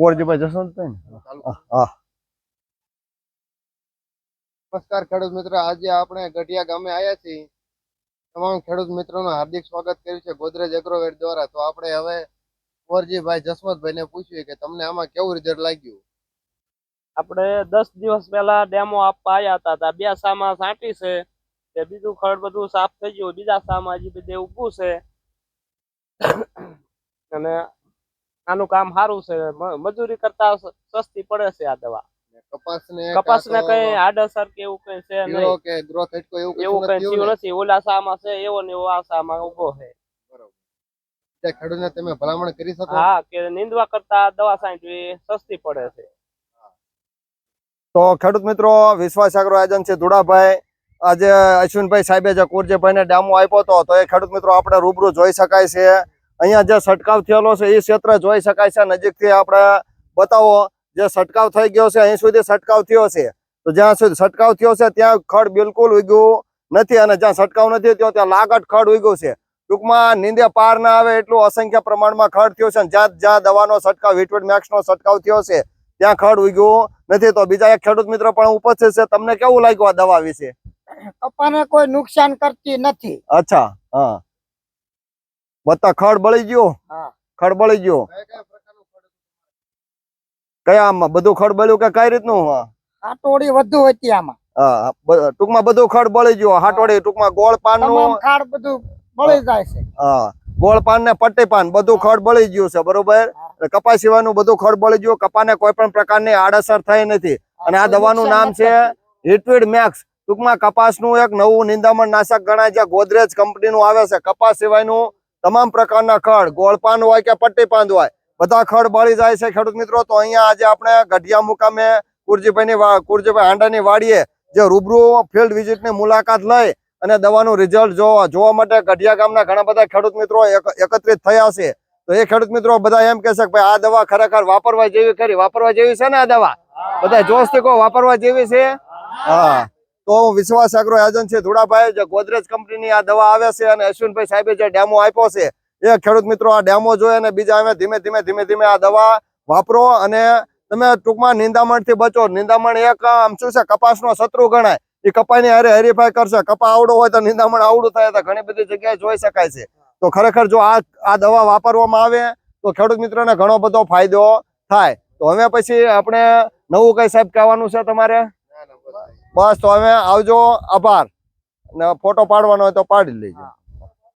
કુંવરજીભાઈ જસવંતભાઈ ને? હા, નમસ્કાર ખેડૂત મિત્રો આજે આપણે ગઢિયા ગામે આવ્યા છીએ. તમામ ખેડૂત મિત્રોનું હાર્દિક સ્વાગત કર્યું છે ગોદરેજ એગ્રોવેટ દ્વારા. તો આપણે હવે કોરજીભાઈ જસવંતભાઈ ને પૂછ્યું કે તમને આમાં કેવું રિઝલ્ટ લાગ્યું? આપણે દસ દિવસ પહેલા ડેમો આપવા આવ્યા હતા તા બે સામા સાંટી છે તે બીજું ખડ બધું સાફ થઈ ગયું બીજા સામા હજી બધે ઊભું છે. અને આનું કામ સારું છે. મજૂરી કરતા સસ્તી પડે છે આ દવા. કપાસ ને કપાસ ને કઈ આડઅસર કે એવું કઈ છે નહીં. કે ગ્રોથ હેટકો એવું એવું કઈ થયું નથી. ઓલા સામાં છે એવો ને એવો આ સામાં ઊભો છે. તે ખેડૂતને તમે ભલામણ કરી શકો? હા કે નીંદવા કરતા દવા છાંટવી સસ્તી પડે છે. તો ખેડૂત મિત્રો વિશ્વાસ એગ્રો એજન્સી ધુડાભાઈ. આજે અશ્વિનભાઈ સાહેબે જે કુરજીભાઈને ડામો આપ્યો હતો તો એ ખેડૂત મિત્રો આપણે રૂબરૂ જોઈ શકાય છે. અહીંયા જે છંટકાવ થયેલો છે એ ક્ષેત્ર જોઈ શકાય છે. નજીકથી આપણે બતાવો જે છંટકાવ થઈ ગયો છે અહીં સુધી છંટકાવ થયો છે. તો જ્યાં સુધી છંટકાવ થયો છે ત્યાં ખડ બિલકુલ ઉગ્યું નથી અને જ્યાં છંટકાવ નથી થયો ત્યાં લાગટ ખડ ઉગ્યું છે. ટૂંકમાં નીંદે પાર ના આવે એટલું અસંખ્ય પ્રમાણમાં ખડ થયો છે જ્યાં જ્યાં દવાનો છંટકાવ હિટવેટ મેક્સનો છંટકાવ થયો છે ત્યાં ખડ ઉગ્યું નથી. તો બીજા એક ખેડૂત મિત્ર પણ ઉપસ્થિત છે. તમને કેવું લાગ્યું આ દવા વિશે? કપાને કોઈ નુકસાન કરતી નથી. અચ્છા હા. બધા ખડ બળી ગયો. ખડ બળી ગયો? કયા આમાં બધું ખડ બળ્યું કે કઈ રીતનું હાટોડી વધુ હતી આમાં. હા ટૂંકમાં બધું ખડ બળી ગયું. હાટોડી ટૂંકમાં ગોળ પાનનું ખાડ બધું બળી જાય છે. હા ગોળ પાન ને પટ્ટી પાન બધું ખડ બળી ગયું છે બરોબર? કપા કપાસ સિવાયનું બધું ખડ બળી ગયું. કપાને કોઈ પણ પ્રકારની આડઅસર થઈ નથી. અને આ દવાનું નામ છે હિટવીડ મેક્સ. ટૂંકમાં કપાસનું એક નવું નિંદામણ નાશક ગણાય છે. ગોદરેજ કંપનીનું આવે છે. કપાસ સિવાયનું તમામ પ્રકારના ખડ ગોળપાન હોય કે પટ્ટી પાંદ હોય બધા ખડ બળી જાય છે ખેડૂત મિત્રો. તો અહીંયા આજે આપણે ગઢિયા મુકામે કુરજીભાઈની કુરજીભાઈ હાંડાની વાડીએ જે રૂબરૂ ફિલ્ડ વિઝિટની મુલાકાત લઈ અને દવાનું રિઝલ્ટ જોવા જોવા માટે ગઢિયા ગામના ઘણા બધા ખેડૂત મિત્રો એકત્રિત થયા છે. તો એ ખેડૂત મિત્રો બધા એમ કહેશે કે ભાઈ આ દવા ખરેખર વાપરવા જેવી ખરી વાપરવા જેવી છે ને આ દવા? બધા કહો વાપરવા જેવી છે? હા. તો હું વિશ્વાસ એગ્રો એજન્સી ધુડાભાઈ જે ગોદરેજ કંપનીની આ દવા આવે છે અને અશ્વિનભાઈ સાહેબે જે ડેમો આપ્યો છે, એ ખેડૂત મિત્રો આ ડેમો જોઈ અને બીજા અમે ધીમે ધીમે ધીમે ધીમે આ દવા વાપરો અને તમે ટૂંકમાં નિંદામણથી બચો. નિંદામણ એક, આમ શું છે, કપાસનો શત્રુ ગણાય. એ કપાની હારે હરીફાઈ કરશે. કપા આવડો હોય તો નિંદામણ આવડું થાય તો ઘણી બધી જગ્યાએ જોઈ શકાય છે. તો ખરેખર જો આ આ દવા વાપરવામાં આવે, તો ખેડૂત મિત્રોને ઘણો બધો ફાયદો થાય. તો હવે પછી આપણે નવું કઈ સાહેબ કહેવાનું છે તમારે. બસ તો હવે આવજો આભાર. ને ફોટો પાડવાનો હોય તો પાડી લેજો.